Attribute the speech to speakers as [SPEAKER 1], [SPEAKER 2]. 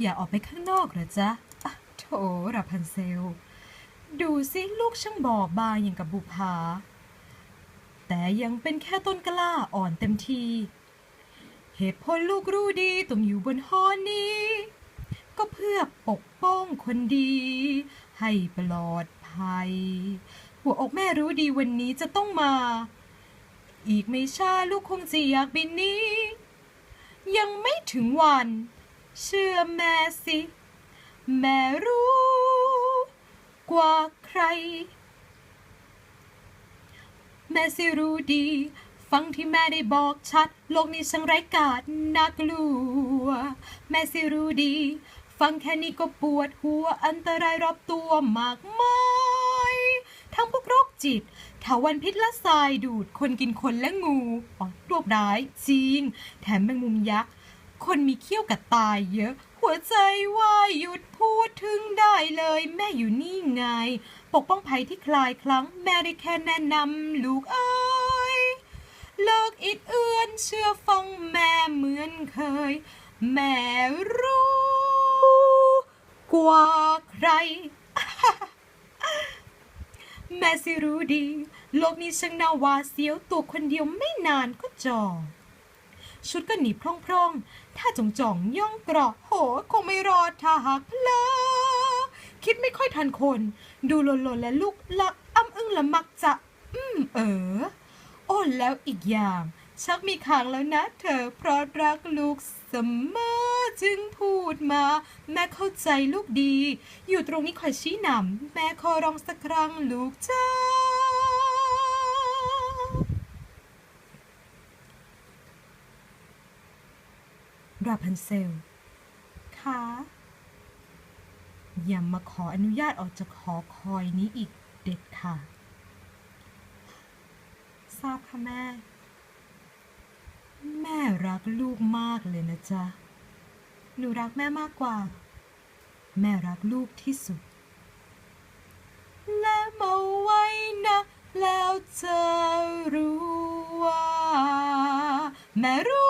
[SPEAKER 1] อย่าออกไปข้างนอกเหรอจ๊ะอะโถราพันเซล ดูสิลูกช่างบอบบางอย่างกับบุภา แต่ยังเป็นแค่ต้นกล้าอ่อนเต็มที เหตุผลลูกรู้ดีต้องอยู่บนหอนี้ ก็เพื่อปกป้องคนดี ให้ปลอดภัย หัวอกแม่รู้ดีวันนี้จะต้องมา อีกไม่ช้าลูกคงจะอยากบินนี้ ยังไม่ถึงวัน เชื่อแม่สิ แม่รู้ กว่าใคร แม่สิรู้ดี ฟังที่แม่ได้บอกชัด โลกนี้ช่างไร้กาจน่ากลัว แม่สิรู้ดี ฟังแค่นี้ก็ปวดหัวอันตรายรอบตัวมากมายทั้งพวกโรคจิตถาวันพิษและทรายดูดคนกินคนและงูอ๋อโรคร้ายจริง แถมแมงมุมยักษ์ คนมีเขี้ยวกัดตายเยอะ หัวใจวายหยุดพูดถึงได้เลย แม่อยู่นี่ไง ปกป้องภัยที่คลายครั้ง แม่ได้แค่แนะนำลูกเอ้ยเลิกอิดเอื้อนเชื่อฟังแม่เหมือนเคย แม่รู้ กว่าใคร แม่สิรู้ดี โลกนี้ช่างน่าหวาดเสียวตัวคนเดียวไม่นานก็จอ ชุดก็หนีพร่องๆ ถ้าจ่องจ่องย่องกรอกโหคงไม่รอดถ้าหากเพลอคิดไม่ค่อยทันคน ดูหล่นๆและลุกลักอ้ำอึ้งละมักจะ อืมเออ โอ้แล้วอีกอย่าง ชักมีขางแล้วนะ เธอเพราะรักลูกเสมอจึงพูดมา แม่เข้าใจลูกดี อยู่ตรงนี้คอยชี้นำแม่ขอร้องสักครั้งลูกจ้า ราพันเซลคะอย่ามาขออนุญาตออกจากหอคอยนี้อีกเด็ดค่ะ ทราบค่ะแม่ แม่รักลูกมากเลยนะจ๊ะ หนูรักแม่มากกว่า แม่รักลูกที่สุด และมาไว้นะ แล้วจะรู้ว่า แม่รู้